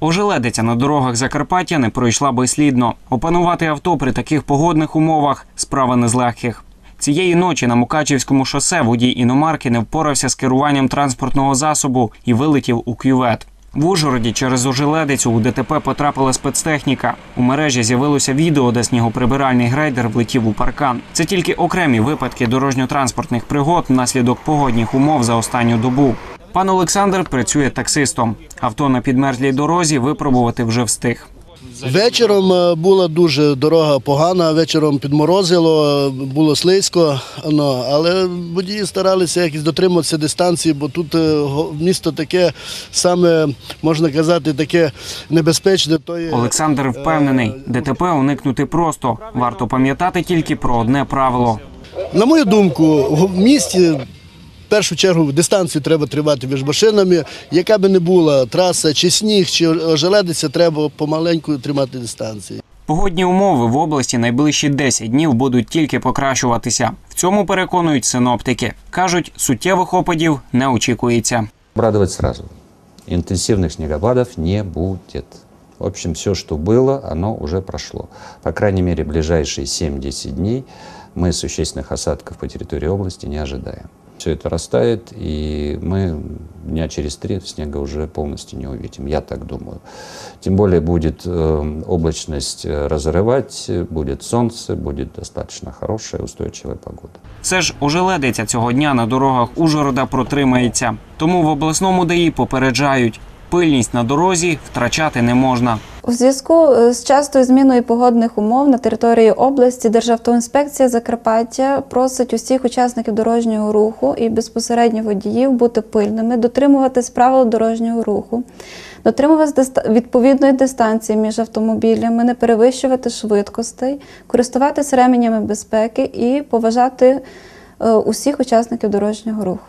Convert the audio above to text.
Ожеледиця на дорогах Закарпаття не пройшла безслідно. Опанувати авто при таких погодних умовах справа не з легких. Цієї ночі на Мукачівському шосе водій іномарки не впорався з керуванням транспортного засобу і вилетів у кювет. В Ужгороді через ожеледицю у ДТП потрапила спецтехніка. У мережі з'явилося відео, де снігоприбиральний грейдер влетів у паркан. Це тільки окремі випадки дорожньо-транспортних пригод внаслідок погодних умов за останню добу. Пан Олександр працює таксистом. Авто на підмерзлій дорозі випробувати вже встиг. Вечором е, була дуже дорога погана, вечором підморозило, е, було слизько, ну, але водії старалися якось дотримуватися дистанції, бо тут е, місто таке саме, можна казати, таке небезпечне. Олександр впевнений, ДТП уникнути просто. Варто пам'ятати тільки про одне правило. На мою думку, в місті в першу чергу дистанцію треба тримати між машинами. Яка би не була траса, чи сніг, чи ожеледиця, треба помаленьку тримати дистанцію. Погодні умови в області найближчі 10 днів будуть тільки покращуватися. В цьому переконують синоптики. кажуть, суттєвих опадів не очікується. Обрадовать сразу. Интенсивных снегопадов не будет. В общем, все, что было, оно уже прошло. По крайней мере, ближайшие 7-10 дней мы существенных осадков по территории области не ожидаем. Все это растает, и мы дня через три снега уже полностью не увидим, я так думаю. Тем более будет э, облачность э, разрывать, э, будет солнце, будет достаточно хорошая, устойчивая погода. Все ж ожеледиця цього дня на дорогах Ужгорода протримається. Тому в обласному ДАІ попереджають, пильність на дорозі втрачати не можна. У зв'язку е, з частою зміною погодних умов на території області Державтоінспекція Закарпаття просить усіх учасників дорожнього руху і безпосередньо водіїв бути пильними, дотримуватись правил дорожнього руху, дотримуватись відповідної дистанції між автомобілями, не перевищувати швидкостей, користуватись ременями безпеки і поважати е, усіх учасників дорожнього руху.